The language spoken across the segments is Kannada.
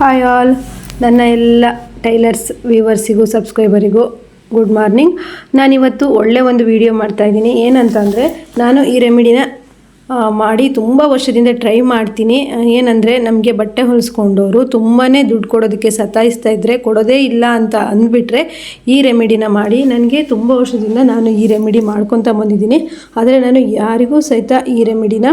ಹಾಯ್ ಆಲ್ ನನ್ನ ಎಲ್ಲ ಟೈಲರ್ಸ್, ವ್ಯೂವರ್ಸಿಗೂ, ಸಬ್ಸ್ಕ್ರೈಬರಿಗೂ ಗುಡ್ ಮಾರ್ನಿಂಗ್. ನಾನಿವತ್ತು ಒಳ್ಳೆ ಒಂದು ವಿಡಿಯೋ ಮಾಡ್ತಾಯಿದ್ದೀನಿ ಏನಂತಂದರೆ, ನಾನು ಈ ರೆಮಿಡಿನ ಮಾಡಿ ತುಂಬ ವರ್ಷದಿಂದ ಟ್ರೈ ಮಾಡ್ತೀನಿ. ಏನಂದರೆ, ನಮಗೆ ಬಟ್ಟೆ ಹೊಲಿಸ್ಕೊಂಡವರು ತುಂಬಾ ದುಡ್ಡು ಕೊಡೋದಕ್ಕೆ ಸತಾಯಿಸ್ತಾ ಇದ್ದರೆ ಕೊಡೋದೇ ಇಲ್ಲ ಅಂತ ಅಂದ್ಬಿಟ್ರೆ ಈ ರೆಮಿಡಿನ ಮಾಡಿ ನನಗೆ ತುಂಬ ವರ್ಷದಿಂದ ನಾನು ಈ ರೆಮಿಡಿ ಮಾಡ್ಕೊತ ಬಂದಿದ್ದೀನಿ. ಆದರೆ ನಾನು ಯಾರಿಗೂ ಸಹಿತ ಈ ರೆಮಿಡಿನ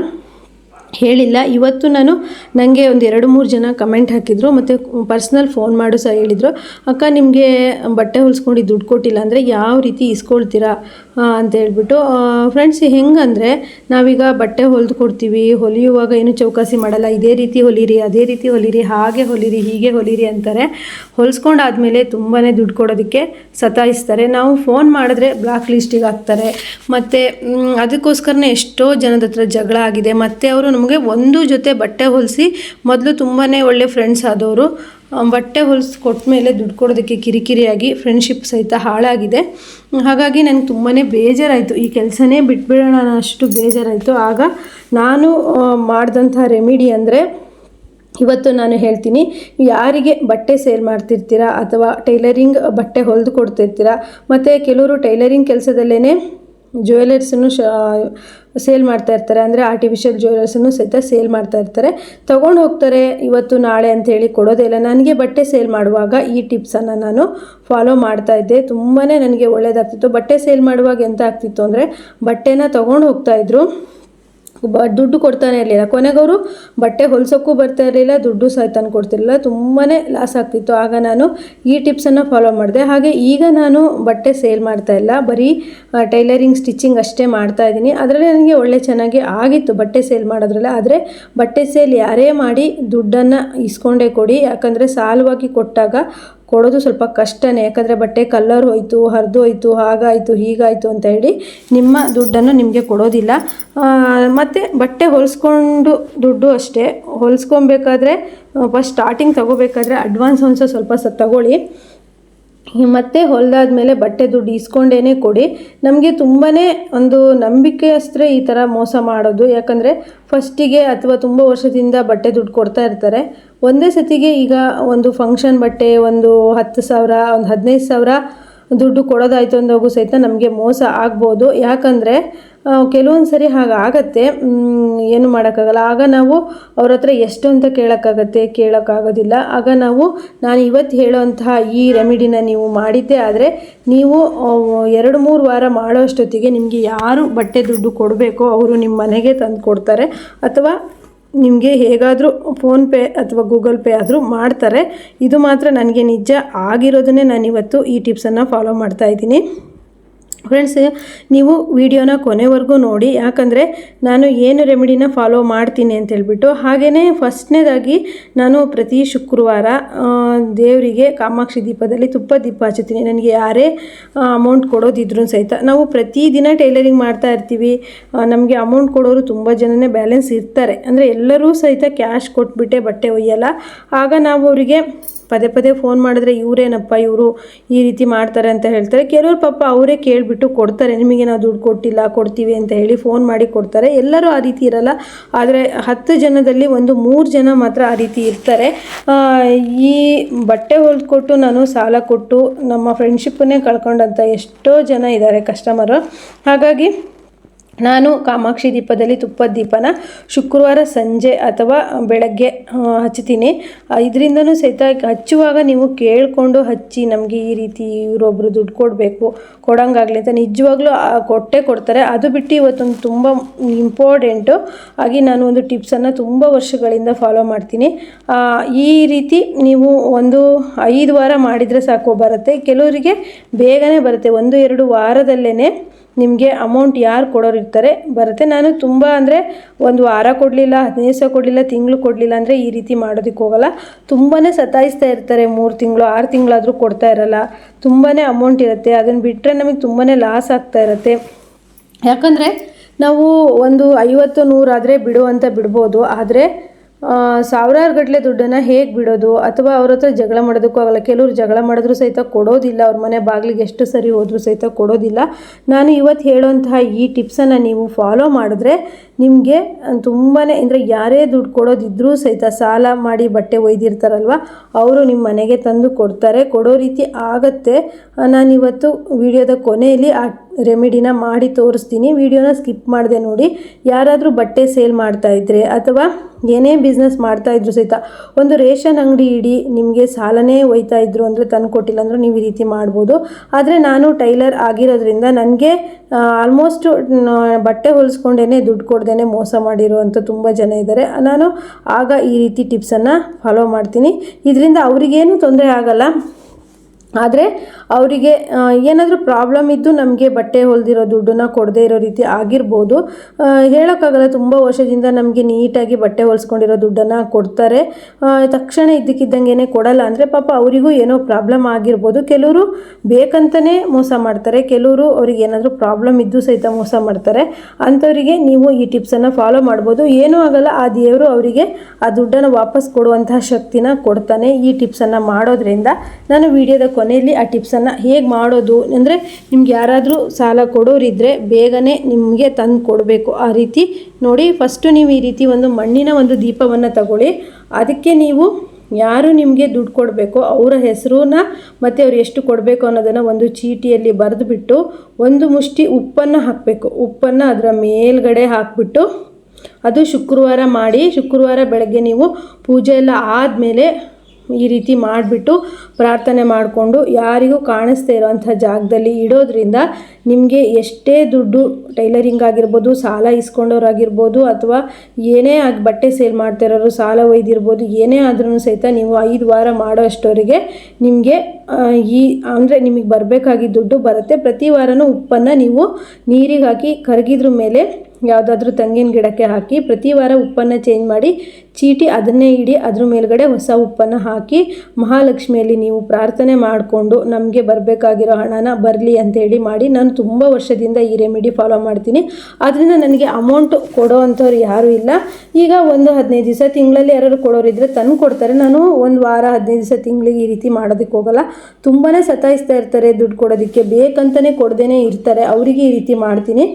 ಹೇಳಿಲ್ಲ. ಇವತ್ತು ನಾನು ನನಗೆ ಒಂದು ಎರಡು ಮೂರು ಜನ ಕಮೆಂಟ್ ಹಾಕಿದರು, ಮತ್ತು ಪರ್ಸ್ನಲ್ ಫೋನ್ ಮಾಡು ಸಹ ಹೇಳಿದರು. ಅಕ್ಕ, ನಿಮಗೆ ಬಟ್ಟೆ ಹೊಲಿಸ್ಕೊಂಡು ದುಡ್ಡು ಕೊಟ್ಟಿಲ್ಲ ಅಂದರೆ ಯಾವ ರೀತಿ ಇಸ್ಕೊಳ್ತೀರಾ ಅಂತ ಹೇಳ್ಬಿಟ್ಟು ಫ್ರೆಂಡ್ಸ್ ಹೆಂಗಂದರೆ ನಾವೀಗ ಬಟ್ಟೆ ಹೊಲಿದು ಕೊಡ್ತೀವಿ, ಹೊಲಿಯುವಾಗ ಏನು ಚೌಕಾಸಿ ಮಾಡಲ್ಲ, ಇದೇ ರೀತಿ ಹೊಲಿರಿ, ಅದೇ ರೀತಿ ಹೊಲಿರಿ, ಹಾಗೆ ಹೊಲಿರಿ, ಹೀಗೆ ಹೊಲಿರಿ ಅಂತಾರೆ. ಹೊಲಿಸ್ಕೊಂಡಾದ್ಮೇಲೆ ತುಂಬಾ ದುಡ್ಡು ಕೊಡೋದಕ್ಕೆ ಸತಾಯಿಸ್ತಾರೆ. ನಾವು ಫೋನ್ ಮಾಡಿದ್ರೆ ಬ್ಲಾಕ್ ಲಿಸ್ಟಿಗೆ ಹಾಕ್ತಾರೆ. ಮತ್ತು ಅದಕ್ಕೋಸ್ಕರನೇ ಎಷ್ಟೋ ಜನದ ಹತ್ರ ಜಗಳ ಆಗಿದೆ. ಮತ್ತು ಅವರು ನಮಗೆ ಒಂದು ಜೊತೆ ಬಟ್ಟೆ ಹೊಲಿಸಿ ಮೊದಲು ತುಂಬಾ ಒಳ್ಳೆ ಫ್ರೆಂಡ್ಸ್ ಆದವರು. ಬಟ್ಟೆ ಹೊಲಿಸಿ ಕೊಟ್ಟ ಮೇಲೆ ದುಡ್ಡು ಕೊಡೋದಕ್ಕೆ ಕಿರಿಕಿರಿಯಾಗಿ ಫ್ರೆಂಡ್ಶಿಪ್ ಸಹಿತ ಹಾಳಾಗಿದೆ. ಹಾಗಾಗಿ ನನಗೆ ತುಂಬಾ ಬೇಜಾರಾಯಿತು. ಈ ಕೆಲಸನೇ ಬಿಟ್ಬಿಡೋಣ ಅಷ್ಟು ಬೇಜಾರಾಯಿತು. ಆಗ ನಾನು ಮಾಡಿದಂಥ ರೆಮಿಡಿ ಅಂದರೆ ಇವತ್ತು ನಾನು ಹೇಳ್ತೀನಿ, ಯಾರಿಗೆ ಬಟ್ಟೆ ಸೇಲ್ ಮಾಡ್ತಿರ್ತೀರಾ ಅಥವಾ ಟೈಲರಿಂಗ್ ಬಟ್ಟೆ ಹೊಲಿದು ಕೊಡ್ತಿರ್ತೀರಾ? ಮತ್ತು ಕೆಲವರು ಟೈಲರಿಂಗ್ ಕೆಲಸದಲ್ಲೇ ಜ್ಯುವೆಲರ್ಸನ್ನು ಶ, ಸೇಲ್ ಮಾಡ್ತಾ ಇರ್ತಾರೆ. ಅಂದರೆ ಆರ್ಟಿಫಿಷಿಯಲ್ ಜ್ಯುವೆಲರ್ಸನ್ನು ಸಹಿತ ಸೇಲ್ ಮಾಡ್ತಾ ಇರ್ತಾರೆ. ತೊಗೊಂಡು ಹೋಗ್ತಾರೆ ಇವತ್ತು ನಾಳೆ ಅಂತ ಹೇಳಿ ಕೊಡೋದೇ ಇಲ್ಲ. ನನಗೆ ಬಟ್ಟೆ ಸೇಲ್ ಮಾಡುವಾಗ ಈ ಟಿಪ್ಸನ್ನು ನಾನು ಫಾಲೋ ಮಾಡ್ತಾ ಇದ್ದೆ. ತುಂಬಾ ನನಗೆ ಒಳ್ಳೆಯದಾಗ್ತಿತ್ತು ಬಟ್ಟೆ ಸೇಲ್ ಮಾಡುವಾಗ ಎಂತ ಆಗ್ತಿತ್ತು ಅಂದರೆ ಬಟ್ಟೆನ ತೊಗೊಂಡು ಹೋಗ್ತಾಯಿದ್ರು ದುಡ್ಡು ಕೊಡ್ತಾನೆ ಇರಲಿಲ್ಲ. ಕೊನೆಗವರು ಬಟ್ಟೆ ಹೊಲ್ಸೋಕ್ಕೂ ಬರ್ತಾ ಇರಲಿಲ್ಲ, ದುಡ್ಡು ಸಹ ತಂದು ಕೊಡ್ತಿರಲಿಲ್ಲ. ತುಂಬಾ ಲಾಸ್ ಆಗ್ತಿತ್ತು. ಆಗ ನಾನು ಈ ಟಿಪ್ಸನ್ನು ಫಾಲೋ ಮಾಡಿದೆ. ಹಾಗೆ ಈಗ ನಾನು ಬಟ್ಟೆ ಸೇಲ್ ಮಾಡ್ತಾ ಇಲ್ಲ. ಬರೀ ಟೈಲರಿಂಗ್ ಸ್ಟಿಚಿಂಗ್ ಅಷ್ಟೇ ಮಾಡ್ತಾ ಇದ್ದೀನಿ. ಅದರಲ್ಲಿ ನನಗೆ ಒಳ್ಳೆ ಚೆನ್ನಾಗಿ ಆಗಿತ್ತು ಬಟ್ಟೆ ಸೇಲ್ ಮಾಡೋದ್ರಲ್ಲ. ಆದರೆ ಬಟ್ಟೆ ಸೇಲ್ ಯಾರೇ ಮಾಡಿ ದುಡ್ಡನ್ನು ಇಸ್ಕೊಂಡೇ ಕೊಡಿ. ಯಾಕಂದರೆ ಸಾಲವಾಗಿ ಕೊಟ್ಟಾಗ ಕೊಡೋದು ಸ್ವಲ್ಪ ಕಷ್ಟನೇ. ಯಾಕಂದರೆ ಬಟ್ಟೆ ಕಲ್ಲರ್ ಹೋಯಿತು, ಹರಿದು ಹೋಯಿತು, ಹಾಗಾಯಿತು, ಹೀಗಾಯಿತು ಅಂತ ಹೇಳಿ ನಿಮ್ಮ ದುಡ್ಡನ್ನು ನಿಮಗೆ ಕೊಡೋದಿಲ್ಲ. ಮತ್ತು ಬಟ್ಟೆ ಹೊಲಿಸ್ಕೊಂಡು ದುಡ್ಡು ಅಷ್ಟೇ. ಹೊಲಿಸ್ಕೊಬೇಕಾದ್ರೆ ಫಸ್ಟ್ ಸ್ಟಾರ್ಟಿಂಗ್ ತೊಗೋಬೇಕಾದ್ರೆ ಅಡ್ವಾನ್ಸ್ ಒಂದು ಸ್ವಲ್ಪ ಸ ತಗೊಳ್ಳಿ. ಮತ್ತೆ ಹೊಲಿದಾದ್ಮೇಲೆ ಬಟ್ಟೆ ದುಡ್ಡು ಇಸ್ಕೊಂಡೇ ಕೊಡಿ. ನಮಗೆ ತುಂಬಾ ಒಂದು ನಂಬಿಕೆಯಷ್ಟೇ ಈ ಥರ ಮೋಸ ಮಾಡೋದು. ಯಾಕಂದರೆ ಫಸ್ಟಿಗೆ ಅಥವಾ ತುಂಬ ವರ್ಷದಿಂದ ಬಟ್ಟೆ ದುಡ್ಡು ಕೊಡ್ತಾ ಇರ್ತಾರೆ. ಒಂದೇ ಸತಿಗೆ ಈಗ ಒಂದು ಫಂಕ್ಷನ್ ಬಟ್ಟೆ, ಒಂದು ಹತ್ತು ಸಾವಿರ, ಒಂದು ಹದಿನೈದು ಸಾವಿರ ದುಡ್ಡು ಕೊಡೋದಾಯ್ತು ಅಂದಾಗೂ ಸಹಿತ ನಮಗೆ ಮೋಸ ಆಗ್ಬೋದು. ಯಾಕಂದರೆ ಕೆಲವೊಂದು ಸರಿ ಹಾಗಾಗತ್ತೆ. ಏನು ಮಾಡೋಕ್ಕಾಗಲ್ಲ. ಆಗ ನಾವು ಅವ್ರ ಹತ್ರ ಎಷ್ಟು ಅಂತ ಕೇಳೋಕ್ಕಾಗತ್ತೆ? ಕೇಳೋಕ್ಕಾಗೋದಿಲ್ಲ. ಆಗ ನಾವು, ನಾನು ಇವತ್ತು ಹೇಳೋವಂತಹ ಈ ರೆಮಿಡಿನ ನೀವು ಮಾಡಿದ್ದೆ ಆದರೆ, ನೀವು ಎರಡು ಮೂರು ವಾರ ಮಾಡೋ ಅಷ್ಟೊತ್ತಿಗೆ ನಿಮಗೆ ಯಾರು ಬಟ್ಟೆ ದುಡ್ಡು ಕೊಡಬೇಕೋ ಅವರು ನಿಮ್ಮ ಮನೆಗೆ ತಂದು ಕೊಡ್ತಾರೆ. ಅಥವಾ ನಿಮಗೆ ಹೇಗಾದರೂ ಫೋನ್ಪೇ ಅಥವಾ ಗೂಗಲ್ ಪೇ ಆದರೂ ಮಾಡ್ತಾರೆ. ಇದು ಮಾತ್ರ ನನಗೆ ನಿಜ ಆಗಿರೋದನ್ನೇ ನಾನಿವತ್ತು ಈ ಟಿಪ್ಸನ್ನು ಫಾಲೋ ಮಾಡ್ತಾ ಇದ್ದೀನಿ. ಫ್ರೆಂಡ್ಸ್ ನೀವು ವಿಡಿಯೋನ ಕೊನೆವರೆಗೂ ನೋಡಿ, ಯಾಕಂದರೆ ನಾನು ಏನು ರೆಮಿಡಿನ ಫಾಲೋ ಮಾಡ್ತೀನಿ ಅಂತ ಹೇಳ್ಬಿಟ್ಟು ಹಾಗೆಯೇ ಫಸ್ಟ್ನೇದಾಗಿ ನಾನು ಪ್ರತಿ ಶುಕ್ರವಾರ ದೇವರಿಗೆ ಕಾಮಾಕ್ಷಿ ದೀಪದಲ್ಲಿ ತುಪ್ಪ ದೀಪ ಹಚ್ಚುತ್ತೀನಿ. ನನಗೆ ಯಾರೇ ಅಮೌಂಟ್ ಕೊಡೋದಿದ್ರು ಸಹಿತ, ನಾವು ಪ್ರತಿದಿನ ಟೈಲರಿಂಗ್ ಮಾಡ್ತಾ ಇರ್ತೀವಿ. ನಮಗೆ ಅಮೌಂಟ್ ಕೊಡೋರು ತುಂಬ ಜನನೇ ಬ್ಯಾಲೆನ್ಸ್ ಇರ್ತಾರೆ. ಅಂದರೆ ಎಲ್ಲರೂ ಸಹಿತ ಕ್ಯಾಶ್ ಕೊಟ್ಬಿಟ್ಟೆ ಬಟ್ಟೆ ಒಯ್ಯಲ್ಲ. ಆಗ ನಾವು ಅವರಿಗೆ ಪದೇ ಪದೇ ಫೋನ್ ಮಾಡಿದ್ರೆ ಇವರೇನಪ್ಪ, ಇವರು ಈ ರೀತಿ ಮಾಡ್ತಾರೆ ಅಂತ ಹೇಳ್ತಾರೆ. ಕೆಲವರು ಪಾಪ ಅವರೇ ಕೇಳಿಬಿಟ್ಟು ಕೊಡ್ತಾರೆ. ನಿಮಗೆ ನಾವು ದುಡ್ಡು ಕೊಟ್ಟಿಲ್ಲ, ಕೊಡ್ತೀವಿ ಅಂತ ಹೇಳಿ ಫೋನ್ ಮಾಡಿ ಕೊಡ್ತಾರೆ. ಎಲ್ಲರೂ ಆ ರೀತಿ ಇರಲ್ಲ. ಆದರೆ ಹತ್ತು ಜನದಲ್ಲಿ ಒಂದು ಮೂರು ಜನ ಮಾತ್ರ ಆ ರೀತಿ ಇರ್ತಾರೆ. ಈ ಬಟ್ಟೆ ಹೊಲ್ಕೊಟ್ಟು ನಾನು ಸಾಲ ಕೊಟ್ಟು ನಮ್ಮ ಫ್ರೆಂಡ್ಶಿಪ್ಪನ್ನೇ ಕಳ್ಕೊಂಡಂಥ ಎಷ್ಟೋ ಜನ ಇದ್ದಾರೆ ಕಸ್ಟಮರು ಹಾಗಾಗಿ ನಾನು ಕಾಮಾಕ್ಷಿ ದೀಪದಲ್ಲಿ ತುಪ್ಪದ ದೀಪನ ಶುಕ್ರವಾರ ಸಂಜೆ ಅಥವಾ ಬೆಳಗ್ಗೆ ಹಚ್ತೀನಿ ಇದರಿಂದನೂ ಸಹಿತ ಹಚ್ಚುವಾಗ ನೀವು ಕೇಳಿಕೊಂಡು ಹಚ್ಚಿ ನಮಗೆ ಈ ರೀತಿ ಇವರೊಬ್ಬರು ದುಡ್ಡು ಕೊಡಬೇಕು, ಕೊಡೋಂಗಾಗಲಿ ಅಂತ ನಿಜವಾಗ್ಲೂ ಕೊಟ್ಟೆ ಕೊಡ್ತಾರೆ. ಅದು ಬಿಟ್ಟು ಇವತ್ತೊಂದು ತುಂಬ ಇಂಪಾರ್ಟೆಂಟು ಆಗಿ ನಾನು ಒಂದು ಟಿಪ್ಸನ್ನು ತುಂಬ ವರ್ಷಗಳಿಂದ ಫಾಲೋ ಮಾಡ್ತೀನಿ. ಈ ರೀತಿ ನೀವು ಒಂದು ಐದು ವಾರ ಮಾಡಿದರೆ ಸಾಕು, ಬರುತ್ತೆ. ಕೆಲವರಿಗೆ ಬೇಗನೆ ಬರುತ್ತೆ. ಒಂದು, ಎರಡು ವಾರದಲ್ಲೇ ನಿಮಗೆ ಅಮೌಂಟ್ ಯಾರು ಕೊಡೋರು ಇರ್ತಾರೆ, ಬರುತ್ತೆ. ನಾನು ತುಂಬ ಅಂದರೆ ಒಂದು ವಾರ ಕೊಡಲಿಲ್ಲ, ಹದಿನೈದು ಸಾವಿರ ಕೊಡಲಿಲ್ಲ, ತಿಂಗಳು ಕೊಡಲಿಲ್ಲ ಅಂದರೆ ಈ ರೀತಿ ಮಾಡೋದಕ್ಕೆ ಹೋಗಲ್ಲ. ತುಂಬಾ ಸತಾಯಿಸ್ತಾ ಇರ್ತಾರೆ, ಮೂರು ತಿಂಗಳು, ಆರು ತಿಂಗಳಾದರೂ ಕೊಡ್ತಾ ಇರಲ್ಲ. ತುಂಬಾ ಅಮೌಂಟ್ ಇರುತ್ತೆ. ಅದನ್ನು ಬಿಟ್ಟರೆ ನಮಗೆ ತುಂಬಾ ಲಾಸ್ ಆಗ್ತಾ ಇರುತ್ತೆ. ಯಾಕಂದರೆ ನಾವು ಒಂದು ಐವತ್ತು ನೂರಾದರೆ ಬಿಡು ಅಂತ ಬಿಡ್ಬೋದು. ಆದರೆ ಸಾವಿರಾರು ಗಟ್ಟಲೆ ದುಡ್ಡನ್ನು ಹೇಗೆ ಬಿಡೋದು? ಅಥವಾ ಅವ್ರ ಹತ್ರ ಜಗಳ ಮಾಡೋದಕ್ಕೂ ಆಗಲ್ಲ. ಕೆಲವರು ಜಗಳ ಮಾಡಿದ್ರು ಸಹಿತ ಕೊಡೋದಿಲ್ಲ. ಅವ್ರ ಮನೆ ಬಾಗಿಲಿಗೆ ಎಷ್ಟು ಸರಿ ಹೋದರೂ ಸಹಿತ ಕೊಡೋದಿಲ್ಲ. ನಾನು ಇವತ್ತು ಹೇಳುವಂತಹ ಈ ಟಿಪ್ಸನ್ನು ನೀವು ಫಾಲೋ ಮಾಡಿದ್ರೆ ನಿಮಗೆ ತುಂಬಾ ಅಂದರೆ ಯಾರೇ ದುಡ್ಡು ಕೊಡೋದಿದ್ರೂ ಸಹಿತ ಸಾಲ ಮಾಡಿ ಬಟ್ಟೆ ಒಯ್ದಿರ್ತಾರಲ್ವ, ಅವರು ನಿಮ್ಮ ಮನೆಗೆ ತಂದು ಕೊಡ್ತಾರೆ. ಕೊಡೋ ರೀತಿ ಆಗತ್ತೆ. ನಾನಿವತ್ತು ವಿಡಿಯೋದ ಕೊನೆಯಲ್ಲಿ ಆ ರೆಮಿಡಿನ ಮಾಡಿ ತೋರಿಸ್ತೀನಿ. ವಿಡಿಯೋನ ಸ್ಕಿಪ್ ಮಾಡಿದೆ ನೋಡಿ. ಯಾರಾದರೂ ಬಟ್ಟೆ ಸೇಲ್ ಮಾಡ್ತಾ ಇದ್ರೆ ಅಥವಾ ಏನೇ ಬಿಸ್ನೆಸ್ ಮಾಡ್ತಾ ಇದ್ರು ಸಹಿತ ಒಂದು ರೇಷನ್ ಅಂಗಡಿ ಇಡಿ, ನಿಮಗೆ ಸಾಲನೇ ಒಯ್ತಾ ಇದ್ರು ಅಂದರೆ ತಂದು ಕೊಟ್ಟಿಲ್ಲ ಅಂದರೂ ನೀವು ಈ ರೀತಿ ಮಾಡ್ಬೋದು. ಆದರೆ ನಾನು ಟೈಲರ್ ಆಗಿರೋದ್ರಿಂದ ನನಗೆ ಆಲ್ಮೋಸ್ಟ್ ಬಟ್ಟೆ ಹೊಲಿಸ್ಕೊಂಡೇ ದುಡ್ಡು ಕೊಡ್ದೇ ಮೋಸ ಮಾಡಿರುವಂಥ ತುಂಬ ಜನ ಇದ್ದಾರೆ. ನಾನು ಆಗ ಈ ರೀತಿ ಟಿಪ್ಸನ್ನು ಫಾಲೋ ಮಾಡ್ತೀನಿ. ಇದರಿಂದ ಅವರಿಗೇನು ತೊಂದರೆ ಆಗಲ್ಲ. ಆದರೆ ಅವರಿಗೆ ಏನಾದರೂ ಪ್ರಾಬ್ಲಮ್ ಇದ್ದು ನಮಗೆ ಬಟ್ಟೆ ಹೊಲ್ದಿರೋ ದುಡ್ಡನ್ನ ಕೊಡದೇ ಇರೋ ರೀತಿ ಆಗಿರ್ಬೋದು. ಹೇಳೋಕ್ಕಾಗಲ್ಲ, ತುಂಬ ವರ್ಷದಿಂದ ನಮಗೆ ನೀಟಾಗಿ ಬಟ್ಟೆ ಹೊಲಿಸ್ಕೊಂಡಿರೋ ದುಡ್ಡನ್ನು ಕೊಡ್ತಾರೆ. ತಕ್ಷಣ ಇದ್ದಕ್ಕಿದ್ದಂಗೆ ಕೊಡಲ್ಲ ಅಂದರೆ ಪಾಪ ಅವರಿಗೂ ಏನೋ ಪ್ರಾಬ್ಲಮ್ ಆಗಿರ್ಬೋದು. ಕೆಲವರು ಬೇಕಂತಲೇ ಮೋಸ ಮಾಡ್ತಾರೆ, ಕೆಲವರು ಅವ್ರಿಗೆ ಏನಾದರೂ ಪ್ರಾಬ್ಲಮ್ ಇದ್ದು ಸಹಿತ ಮೋಸ ಮಾಡ್ತಾರೆ. ಅಂಥವರಿಗೆ ನೀವು ಈ ಟಿಪ್ಸನ್ನು ಫಾಲೋ ಮಾಡ್ಬೋದು. ಏನೂ ಆಗಲ್ಲ, ಆ ದೇವರು ಅವರಿಗೆ ಆ ದುಡ್ಡನ್ನು ವಾಪಸ್ ಕೊಡುವಂತಹ ಶಕ್ತಿನ ಕೊಡ್ತಾನೆ ಈ ಟಿಪ್ಸನ್ನು ಮಾಡೋದ್ರಿಂದ. ನಾನು ವಿಡಿಯೋದ ಕೊನೆಯಲ್ಲಿ ಆ ಟಿಪ್ಸನ್ನು ಹೇಗೆ ಮಾಡೋದು? ಅಂದರೆ ನಿಮ್ಗೆ ಯಾರಾದರೂ ಸಾಲ ಕೊಡೋರಿದ್ದರೆ ಬೇಗನೆ ನಿಮಗೆ ತಂದು ಕೊಡಬೇಕು ಆ ರೀತಿ. ನೋಡಿ ಫಸ್ಟು ನೀವು ಈ ರೀತಿ ಒಂದು ಮಣ್ಣಿನ ಒಂದು ದೀಪವನ್ನು ತಗೊಳ್ಳಿ. ಅದಕ್ಕೆ ನೀವು ಯಾರು ನಿಮಗೆ ದುಡ್ಡು ಕೊಡಬೇಕು, ಅವರ ಹೆಸರನ್ನ ಮತ್ತು ಅವ್ರು ಎಷ್ಟು ಕೊಡಬೇಕು ಅನ್ನೋದನ್ನು ಒಂದು ಚೀಟಿಯಲ್ಲಿ ಬರೆದುಬಿಟ್ಟು ಒಂದು ಮುಷ್ಟಿ ಉಪ್ಪನ್ನು ಹಾಕಬೇಕು. ಉಪ್ಪನ್ನು ಅದರ ಮೇಲ್ಗಡೆ ಹಾಕಿಬಿಟ್ಟು ಅದು ಶುಕ್ರವಾರ ಮಾಡಿ, ಶುಕ್ರವಾರ ಬೆಳಗ್ಗೆ ನೀವು ಪೂಜೆ ಎಲ್ಲ ಆದಮೇಲೆ ಈ ರೀತಿ ಮಾಡಿಬಿಟ್ಟು ಪ್ರಾರ್ಥನೆ ಮಾಡಿಕೊಂಡು ಯಾರಿಗೂ ಕಾಣಿಸ್ದೇ ಇರೋವಂಥ ಜಾಗದಲ್ಲಿ ಇಡೋದ್ರಿಂದ ನಿಮಗೆ ಎಷ್ಟೇ ದುಡ್ಡು ಟೈಲರಿಂಗ್ ಆಗಿರ್ಬೋದು, ಸಾಲ ಇಸ್ಕೊಂಡವ್ರಾಗಿರ್ಬೋದು ಅಥವಾ ಏನೇ ಆಗಿ, ಬಟ್ಟೆ ಸೇಲ್ ಮಾಡ್ತಾ ಇರೋರು ಸಾಲ ಒಯ್ದಿರ್ಬೋದು, ಏನೇ ಆದ್ರೂ ಸಹಿತ ನೀವು ಐದು ವಾರ ಮಾಡೋ ಅಷ್ಟೋರಿಗೆ ನಿಮಗೆ ಈ, ಅಂದರೆ ನಿಮಗೆ ಬರಬೇಕಾಗಿ ದುಡ್ಡು ಬರುತ್ತೆ. ಪ್ರತಿ ವಾರನೂ ಉಪ್ಪನ್ನು ನೀವು ನೀರಿಗೆ ಹಾಕಿ ಕರಗಿದ್ರ ಮೇಲೆ ಯಾವುದಾದ್ರೂ ತೆಂಗಿನ ಗಿಡಕ್ಕೆ ಹಾಕಿ, ಪ್ರತಿ ವಾರ ಉಪ್ಪನ್ನು ಚೇಂಜ್ ಮಾಡಿ, ಚೀಟಿ ಅದನ್ನೇ ಇಡಿ, ಅದ್ರ ಮೇಲ್ಗಡೆ ಹೊಸ ಉಪ್ಪನ್ನು ಹಾಕಿ, ಮಹಾಲಕ್ಷ್ಮಿಯಲ್ಲಿ ನೀವು ಪ್ರಾರ್ಥನೆ ಮಾಡಿಕೊಂಡು, ನಮಗೆ ಬರಬೇಕಾಗಿರೋ ಹಣನ ಬರಲಿ ಅಂತೇಳಿ ಮಾಡಿ, ನಾನು ತುಂಬ ವರ್ಷದಿಂದ ಈ ರೆಮಿಡಿ ಫಾಲೋ ಮಾಡ್ತೀನಿ. ಅದರಿಂದ ನನಗೆ ಅಮೌಂಟ್ ಕೊಡೋ ಅಂಥವ್ರು ಯಾರೂ ಇಲ್ಲ. ಈಗ ಒಂದು ಹದಿನೈದು ದಿವಸ ತಿಂಗಳಲ್ಲಿ ಯಾರಾದ್ರು ಕೊಡೋರಿದ್ರೆ ತಂದು ಕೊಡ್ತಾರೆ. ನಾನು ಒಂದು ವಾರ, ಹದಿನೈದು ದಿವಸ ತಿಂಗಳಿಗೆ ಈ ರೀತಿ ಮಾಡೋದಕ್ಕೆ ಹೋಗಲ್ಲ. ತುಂಬಾ ಸತಾಯಿಸ್ತಾ ಇರ್ತಾರೆ ದುಡ್ಡು ಕೊಡೋದಕ್ಕೆ. ಬೇಕಂತಲೇ ಕೊಡ್ದೇ ಇರ್ತಾರೆ. ಅವರಿಗೆ ಈ ರೀತಿ ಮಾಡ್ತೀನಿ.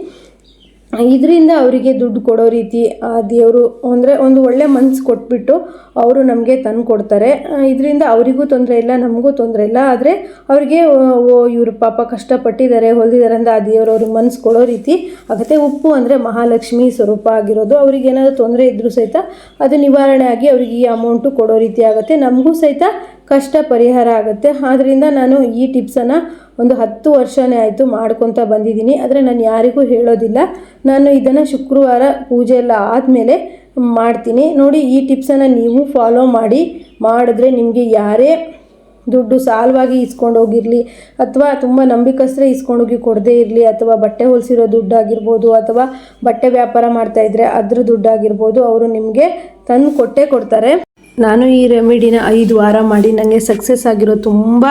ಇದರಿಂದ ಅವರಿಗೆ ದುಡ್ಡು ಕೊಡೋ ರೀತಿ, ಆ, ದೇವರು ಅಂದರೆ ಒಂದು ಒಳ್ಳೆ ಮನ್ಸು ಕೊಟ್ಬಿಟ್ಟು ಅವರು ನಮಗೆ ತಂದು ಕೊಡ್ತಾರೆ ಇದರಿಂದ ಅವರಿಗೂ ತೊಂದರೆ ಇಲ್ಲ, ನಮಗೂ ತೊಂದರೆ ಇಲ್ಲ. ಆದರೆ ಅವರಿಗೆ, ಓ ಇವರು ಪಾಪ ಕಷ್ಟಪಟ್ಟಿದ್ದಾರೆ, ಹೊಲ್ದಿದ್ದಾರೆ ಅಂತ ಆ ದೇವರು ಅವ್ರಿಗೆ ಮನ್ಸು ಕೊಡೋ ರೀತಿ ಆಗುತ್ತೆ ಉಪ್ಪು ಅಂದರೆ ಮಹಾಲಕ್ಷ್ಮಿ ಸ್ವರೂಪ ಆಗಿರೋದು. ಅವ್ರಿಗೆ ಏನಾದರೂ ತೊಂದರೆ ಇದ್ದರೂ ಸಹಿತ ಅದು ನಿವಾರಣೆ ಆಗಿ ಅವ್ರಿಗೆ ಈ ಅಮೌಂಟು ಕೊಡೋ ರೀತಿ ಆಗುತ್ತೆ. ನಮಗೂ ಸಹಿತ ಕಷ್ಟ ಪರಿಹಾರ ಆಗುತ್ತೆ. ಆದ್ದರಿಂದ ನಾನು ಈ ಟಿಪ್ಸನ್ನು ಒಂದು ಹತ್ತು ವರ್ಷನೇ ಆಯಿತು ಮಾಡ್ಕೊತ ಬಂದಿದ್ದೀನಿ. ಆದರೆ ನಾನು ಯಾರಿಗೂ ಹೇಳೋದಿಲ್ಲ. ನಾನು ಇದನ್ನು ಶುಕ್ರವಾರ ಪೂಜೆ ಎಲ್ಲ ಆದಮೇಲೆ ಮಾಡ್ತೀನಿ. ನೋಡಿ, ಈ ಟಿಪ್ಸನ್ನು ನೀವು ಫಾಲೋ ಮಾಡಿ. ಮಾಡಿದ್ರೆ ನಿಮಗೆ ಯಾರೇ ದುಡ್ಡು ಸಾಲವಾಗಿ ಇಸ್ಕೊಂಡು ಹೋಗಿರಲಿ, ಅಥವಾ ತುಂಬ ನಂಬಿಕಸ್ಥರೇ ಇಸ್ಕೊಂಡೋಗಿ ಕೊಡದೇ ಇರಲಿ, ಅಥವಾ ಬಟ್ಟೆ ಹೊಲಿಸಿರೋ ದುಡ್ಡಾಗಿರ್ಬೋದು, ಅಥವಾ ಬಟ್ಟೆ ವ್ಯಾಪಾರ ಮಾಡ್ತಾಯಿದ್ರೆ ಅದ್ರ ದುಡ್ಡಾಗಿರ್ಬೋದು, ಅವರು ನಿಮಗೆ ತಂದು ಕೊಟ್ಟೇ ಕೊಡ್ತಾರೆ. ನಾನು ಈ ರೆಮಿಡಿನ ಐದು ವಾರ ಮಾಡಿ ನನಗೆ ಸಕ್ಸಸ್ ಆಗಿರೋ ತುಂಬ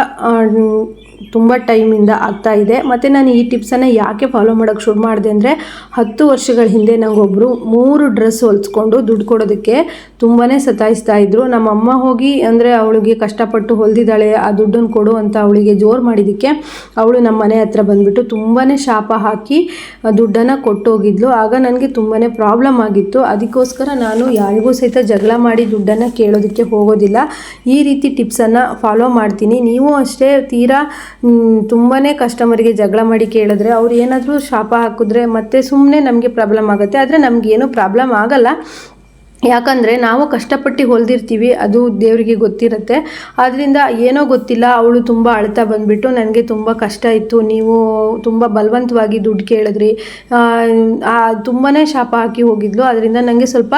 ತುಂಬ ಟೈಮಿಂದ ಆಗ್ತಾ ಇದೆ. ಮತ್ತು ನಾನು ಈ ಟಿಪ್ಸನ್ನು ಯಾಕೆ ಫಾಲೋ ಮಾಡೋಕ್ಕೆ ಶುರು ಮಾಡಿದೆ ಅಂದರೆ, ಹತ್ತು ವರ್ಷಗಳ ಹಿಂದೆ ನನಗೊಬ್ಬರು ಮೂರು ಡ್ರೆಸ್ ಹೊಲಿಸ್ಕೊಂಡು ದುಡ್ಡು ಕೊಡೋದಕ್ಕೆ ತುಂಬಾ ಸತಾಯಿಸ್ತಾ ಇದ್ರು. ನಮ್ಮ ಅಮ್ಮ ಹೋಗಿ ಅಂದರೆ ಅವಳಿಗೆ ಕಷ್ಟಪಟ್ಟು ಹೊಲ್ದಿದ್ದಾಳೆ, ಆ ದುಡ್ಡನ್ನು ಕೊಡು ಅಂತ ಅವಳಿಗೆ ಜೋರು ಮಾಡಿದ್ದಕ್ಕೆ ಅವಳು ನಮ್ಮ ಮನೆ ಹತ್ರ ಬಂದುಬಿಟ್ಟು ತುಂಬಾ ಶಾಪ ಹಾಕಿ ದುಡ್ಡನ್ನು ಕೊಟ್ಟೋಗಿದ್ಲು. ಆಗ ನನಗೆ ತುಂಬಾ ಪ್ರಾಬ್ಲಮ್ ಆಗಿತ್ತು. ಅದಕ್ಕೋಸ್ಕರ ನಾನು ಯಾರಿಗೂ ಸಹಿತ ಜಗಳ ಮಾಡಿ ದುಡ್ಡನ್ನು ಕೇಳೋದಕ್ಕೆ ಹೋಗೋದಿಲ್ಲ. ಈ ರೀತಿ ಟಿಪ್ಸನ್ನು ಫಾಲೋ ಮಾಡ್ತೀನಿ. ನೀವು ಅಷ್ಟೇ ತೀರಾ ತುಂಬಾ ಕಸ್ಟಮರಿಗೆ ಜಗಳ ಮಾಡಿ ಕೇಳಿದ್ರೆ ಅವ್ರು ಏನಾದರೂ ಶಾಪ ಹಾಕಿದ್ರೆ ಮತ್ತೆ ಸುಮ್ಮನೆ ನಮಗೆ ಪ್ರಾಬ್ಲಮ್ ಆಗುತ್ತೆ. ಆದರೆ ನಮಗೇನು ಪ್ರಾಬ್ಲಮ್ ಆಗಲ್ಲ. ಯಾಕಂದರೆ ನಾವು ಕಷ್ಟಪಟ್ಟು ಹೊಲ್ದಿರ್ತೀವಿ, ಅದು ದೇವರಿಗೆ ಗೊತ್ತಿರುತ್ತೆ. ಆದ್ದರಿಂದ ಏನೋ ಗೊತ್ತಿಲ್ಲ, ಅವಳು ತುಂಬ ಅಳ್ತಾ ಬಂದುಬಿಟ್ಟು ನನಗೆ ತುಂಬ ಕಷ್ಟ ಇತ್ತು, ನೀವು ತುಂಬ ಬಲವಂತವಾಗಿ ದುಡ್ಡು ಕೇಳಿದ್ರಿ. ತುಂಬಾ ಶಾಪ ಹಾಕಿ ಹೋಗಿದ್ಲು ಅದರಿಂದ ನನಗೆ ಸ್ವಲ್ಪ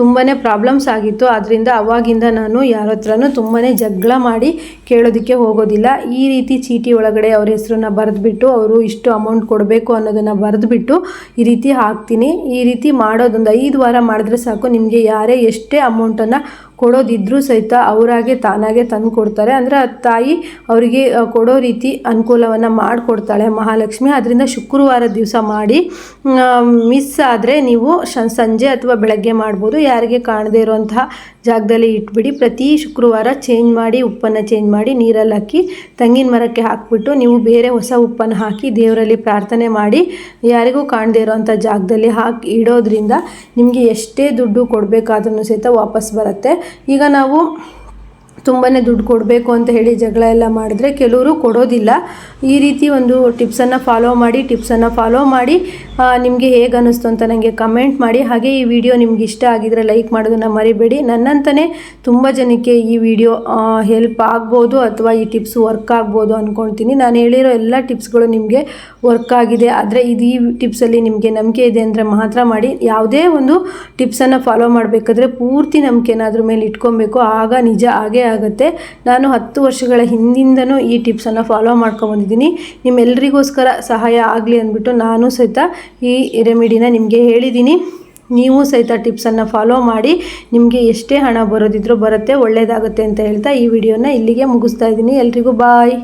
ತುಂಬಾ ಪ್ರಾಬ್ಲಮ್ಸ್ ಆಗಿತ್ತು. ಆದ್ದರಿಂದ ಅವಾಗಿಂದ ನಾನು ಯಾರ ಹತ್ರನೂ ತುಂಬಾ ಜಗಳ ಮಾಡಿ ಕೇಳೋದಕ್ಕೆ ಹೋಗೋದಿಲ್ಲ. ಈ ರೀತಿ ಚೀಟಿ ಒಳಗಡೆ ಅವ್ರ ಹೆಸರನ್ನ ಬರೆದ್ಬಿಟ್ಟು, ಅವರು ಇಷ್ಟು ಅಮೌಂಟ್ ಕೊಡಬೇಕು ಅನ್ನೋದನ್ನು ಬರೆದ್ಬಿಟ್ಟು ಈ ರೀತಿ ಹಾಕ್ತೀನಿ. ಈ ರೀತಿ ಮಾಡೋದೊಂದು ಐದು ವಾರ ಮಾಡಿದ್ರೆ ಸಾಕು, ನಿಮಗೆ ಯಾರೇ ಎಷ್ಟೇ ಅಮೌಂಟನ್ನು ಕೊಡೋದಿದ್ರೂ ಸಹಿತ ಅವರಾಗೆ ತಾನಾಗೆ ತಂದು ಕೊಡ್ತಾರೆ. ಅಂದರೆ ತಾಯಿ ಅವರಿಗೆ ಕೊಡೋ ರೀತಿ ಅನುಕೂಲವನ್ನು ಮಾಡಿಕೊಡ್ತಾಳೆ ಮಹಾಲಕ್ಷ್ಮಿ. ಅದರಿಂದ ಶುಕ್ರವಾರ ದಿವಸ ಮಾಡಿ ಮಿಸ್ ಆದರೆ ನೀವು ಸಂಜೆ ಅಥವಾ ಬೆಳಗ್ಗೆ ಮಾಡ್ಬೋದು. ಯಾರಿಗೆ ಕಾಣದೇ ಇರುವಂತಹ ಜಾಗದಲ್ಲಿ ಇಟ್ಬಿಡಿ. ಪ್ರತಿ ಶುಕ್ರವಾರ ಚೇಂಜ್ ಮಾಡಿ, ಉಪ್ಪನ್ನು ಚೇಂಜ್ ಮಾಡಿ, ನೀರಲ್ಲಿ ಹಾಕಿ, ತೆಂಗಿನ ಮರಕ್ಕೆ ಹಾಕ್ಬಿಟ್ಟು ನೀವು ಬೇರೆ ಹೊಸ ಉಪ್ಪನ್ನು ಹಾಕಿ ದೇವರಲ್ಲಿ ಪ್ರಾರ್ಥನೆ ಮಾಡಿ, ಯಾರಿಗೂ ಕಾಣದೇ ಇರೋವಂಥ ಜಾಗದಲ್ಲಿ ಹಾಕಿ ಇಡೋದ್ರಿಂದ ನಿಮಗೆ ಎಷ್ಟೇ ದುಡ್ಡು ಕೊಡಬೇಕಾದ್ರೂ ಸಹಿತ ವಾಪಸ್ ಬರುತ್ತೆ. ಈಗ ನಾವು ತುಂಬಾ ದುಡ್ಡು ಕೊಡಬೇಕು ಅಂತ ಹೇಳಿ ಜಗಳ ಎಲ್ಲ ಮಾಡಿದ್ರೆ ಕೆಲವರು ಕೊಡೋದಿಲ್ಲ. ಈ ರೀತಿ ಒಂದು ಟಿಪ್ಸನ್ನು ಫಾಲೋ ಮಾಡಿ ಟಿಪ್ಸನ್ನು ಫಾಲೋ ಮಾಡಿ ನಿಮಗೆ ಹೇಗೆ ಅನ್ನಿಸ್ತು ಅಂತ ನನಗೆ ಕಮೆಂಟ್ ಮಾಡಿ. ಹಾಗೆ ಈ ವಿಡಿಯೋ ನಿಮ್ಗೆ ಇಷ್ಟ ಆಗಿದ್ರೆ ಲೈಕ್ ಮಾಡೋದನ್ನು ಮರಿಬೇಡಿ. ನನ್ನಂತಲೇ ತುಂಬ ಜನಕ್ಕೆ ಈ ವಿಡಿಯೋ ಹೆಲ್ಪ್ ಆಗ್ಬೋದು ಅಥವಾ ಈ ಟಿಪ್ಸ್ ವರ್ಕ್ ಆಗ್ಬೋದು ಅಂದ್ಕೊಳ್ತೀನಿ ನಾನು ಹೇಳಿರೋ ಎಲ್ಲ ಟಿಪ್ಸ್ಗಳು ನಿಮಗೆ ವರ್ಕ್ ಆಗಿದೆ. ಆದರೆ ಇದು ಈ ಟಿಪ್ಸಲ್ಲಿ ನಿಮಗೆ ನಂಬಿಕೆ ಇದೆ ಅಂದರೆ ಮಾತ್ರ ಮಾಡಿ. ಯಾವುದೇ ಒಂದು ಟಿಪ್ಸನ್ನು ಫಾಲೋ ಮಾಡಬೇಕಾದ್ರೆ ಪೂರ್ತಿ ನಂಬಿಕೆನಾದ್ರ ಮೇಲೆ ಇಟ್ಕೊಬೇಕು. ಆಗ ನಿಜ ಆಗೇ ಆಗುತ್ತೆ ನಾನು ಹತ್ತು ವರ್ಷಗಳ ಹಿಂದಿಂದನೂ ಈ ಟಿಪ್ಸನ್ನು ಫಾಲೋ ಮಾಡ್ಕೊಂಬಂದಿದ್ದೀನಿ ನಿಮ್ಮೆಲ್ಲರಿಗೋಸ್ಕರ ಸಹಾಯ ಆಗಲಿ ಅಂದ್ಬಿಟ್ಟು ನಾನು ಸಹಿತ ಈ ರೆಮಿಡಿನ ನಿಮಗೆ ಹೇಳಿದ್ದೀನಿ. ನೀವು ಸಹಿತ ಟಿಪ್ಸನ್ನು ಫಾಲೋ ಮಾಡಿ, ನಿಮಗೆ ಎಷ್ಟೇ ಹಣ ಬರೋದಿದ್ರೂ ಬರುತ್ತೆ ಒಳ್ಳೆಯದಾಗುತ್ತೆ ಅಂತ ಹೇಳ್ತಾ ಈ ವಿಡಿಯೋನ ಇಲ್ಲಿಗೆ ಮುಗಿಸ್ತಾ ಇದ್ದೀನಿ. ಎಲ್ರಿಗೂ ಬಾಯ್